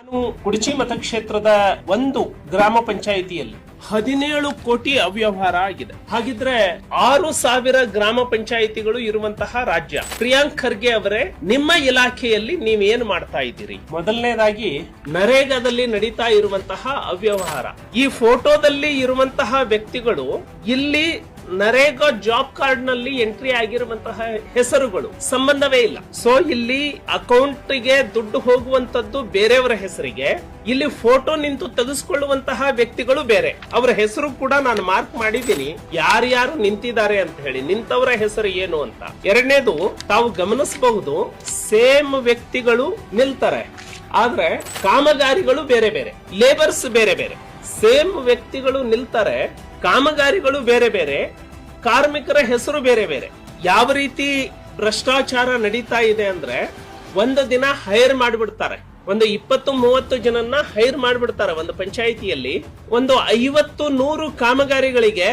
ನಾನು ಕುಡಚಿ ಮತಕ್ಷೇತ್ರದ ಒಂದು ಗ್ರಾಮ ಪಂಚಾಯಿತಿಯಲ್ಲಿ ಹದಿನೇಳು ಕೋಟಿ ಅವ್ಯವಹಾರ ಆಗಿದೆ. ಹಾಗಿದ್ರೆ ಆರು ಸಾವಿರ ಗ್ರಾಮ ಪಂಚಾಯಿತಿಗಳು ಇರುವಂತಹ ರಾಜ್ಯ. ಪ್ರಿಯಾಂಕ್ ಖರ್ಗೆ ಅವರೇ, ನಿಮ್ಮ ಇಲಾಖೆಯಲ್ಲಿ ನೀವೇನು ಮಾಡ್ತಾ ಇದ್ದೀರಿ? ಮೊದಲನೇದಾಗಿ, ನರೇಗಾದಲ್ಲಿ ನಡೀತಾ ಇರುವಂತಹ ಅವ್ಯವಹಾರ. ಈ ಫೋಟೋದಲ್ಲಿ ಇರುವಂತಹ ವ್ಯಕ್ತಿಗಳು ಇಲ್ಲಿ ನರೇಗಾ ಜಾಬ್ ಕಾರ್ಡ್ನಲ್ಲಿ ಎಂಟ್ರಿ ಆಗಿರುವಂತಹ ಹೆಸರುಗಳು ಸಂಬಂಧವೇ ಇಲ್ಲ. ಸೊ ಇಲ್ಲಿ ಅಕೌಂಟ್ಗೆ ದುಡ್ಡು ಹೋಗುವಂತದ್ದು ಬೇರೆಯವರ ಹೆಸರಿಗೆ, ಇಲ್ಲಿ ಫೋಟೋ ನಿಂತು ತೆಗೆಸ್ಕೊಳ್ಳುವಂತಹ ವ್ಯಕ್ತಿಗಳು ಬೇರೆ. ಅವರ ಹೆಸರು ಕೂಡ ನಾನು ಮಾರ್ಕ್ ಮಾಡಿದ್ದೀನಿ. ಯಾರ್ಯಾರು ನಿಂತಿದ್ದಾರೆ ಅಂತ ಹೇಳಿ, ನಿಂತವರ ಹೆಸರು ಏನು ಅಂತ. ಎರಡನೇದು, ತಾವು ಗಮನಿಸಬಹುದು, ಸೇಮ್ ವ್ಯಕ್ತಿಗಳು ನಿಲ್ತಾರೆ. ಆದ್ರೆ, ಕಾಮಗಾರಿಗಳು ಬೇರೆ ಬೇರೆ ಲೇಬರ್ಸ್ ಬೇರೆ ಬೇರೆ. ಸೇಮ್ ವ್ಯಕ್ತಿಗಳು ನಿಲ್ತಾರೆ ಕಾಮಗಾರಿಗಳು ಬೇರೆ ಬೇರೆ, ಕಾರ್ಮಿಕರ ಹೆಸರು ಬೇರೆ ಬೇರೆ. ಯಾವ ರೀತಿ ಭ್ರಷ್ಟಾಚಾರ ನಡೀತಾ ಇದೆ ಅಂದ್ರೆ ಒಂದು ದಿನ ಹೈರ್ ಮಾಡಿಬಿಡ್ತಾರೆ. ಒಂದು ಇಪ್ಪತ್ತು ಮೂವತ್ತು ಜನನ್ನ ಹೈರ್ ಮಾಡಿಬಿಡ್ತಾರೆ ಒಂದು ಪಂಚಾಯಿತಿಯಲ್ಲಿ. ಒಂದು ಐವತ್ತು ನೂರು ಕಾಮಗಾರಿಗಳಿಗೆ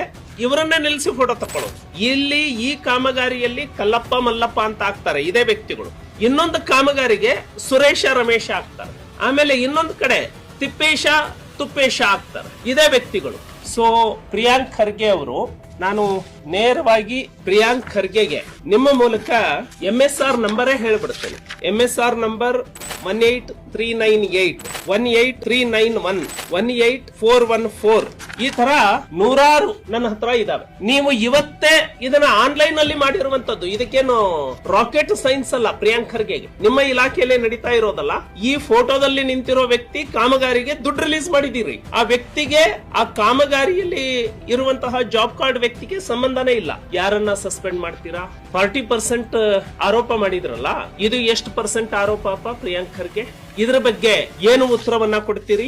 ಇವರನ್ನ ನಿಲ್ಲಿಸಿ ಫೋಟೋ ತಕೊಳ್ಳೋದು. ಇಲ್ಲಿ ಈ ಕಾಮಗಾರಿಯಲ್ಲಿ ಕಲ್ಲಪ್ಪ ಮಲ್ಲಪ್ಪ ಅಂತ ಆಗ್ತಾರೆ, ಇದೇ ವ್ಯಕ್ತಿಗಳು. ಇನ್ನೊಂದು ಕಾಮಗಾರಿಗೆ ಸುರೇಶ ರಮೇಶ ಆಗ್ತಾರೆ. ಆಮೇಲೆ ಇನ್ನೊಂದು ಕಡೆ ತಿಪ್ಪೇಶ ತುಪ್ಪೇಶ ಆಗ್ತಾರೆ. ಇದೇ ವ್ಯಕ್ತಿಗಳು. ಸೊ ಪ್ರಿಯಾಂಕ್ ಖರ್ಗೆ ಅವರು, ನಾನು ನೇರವಾಗಿ ಪ್ರಿಯಾಂಕ್ ಖರ್ಗೆಗೆ ನಿಮ್ಮ ಮೂಲಕ ಎಂ ಎಸ್ ಆರ್ ನಂಬರೇ ಹೇಳ್ಬಿಡ್ತೇನೆ. M S R number one eight three nine eight, one eight three nine one one eight four one four. ಈ ತರ ನೂರಾರು ನನ್ನ ಹತ್ರ ಇದಾವೆ. ನೀವು ಇವತ್ತೇ ಇದನ್ನ ಆನ್ಲೈನ್ ಅಲ್ಲಿ ಮಾಡಿರುವಂತದ್ದು. ಇದಕ್ಕೇನು ರಾಕೆಟ್ ಸೈನ್ಸ್ ಅಲ್ಲ, ಪ್ರಿಯಾಂಕ್ ಖರ್ಗೆಗೆ. ನಿಮ್ಮ ಇಲಾಖೆಯಲ್ಲೇ ನಡೀತಾ ಇರೋದಲ್ಲ, ಈ ಫೋಟೋದಲ್ಲಿ ನಿಂತಿರೋ ವ್ಯಕ್ತಿ ಕಾಮಗಾರಿಗೆ ದುಡ್ಡು ರಿಲೀಸ್ ಮಾಡಿದೀರಿ ಆ ವ್ಯಕ್ತಿಗೆ, ಆ ಕಾಮಗಾರಿಯಲ್ಲಿ ಇರುವಂತಹ ಜಾಬ್ ಕಾರ್ಡ್ ವ್ಯಕ್ತಿಗೆ ಸಂಬಂಧನೇ ಇಲ್ಲ. ಯಾರನ್ನ ಸಸ್ಪೆಂಡ್ ಮಾಡ್ತೀರಾ? ಫಾರ್ಟಿ ಪರ್ಸೆಂಟ್ ಆರೋಪ ಮಾಡಿದ್ರಲ್ಲ, ಇದು ಎಷ್ಟು ಪರ್ಸೆಂಟ್ ಆರೋಪ ಪ್ರಿಯಾಂಕ್ ಖರ್ಗೆ? ಇದ್ರ ಬಗ್ಗೆ ಏನು ಉತ್ತರವನ್ನ ಕೊಡ್ತೀರಿ?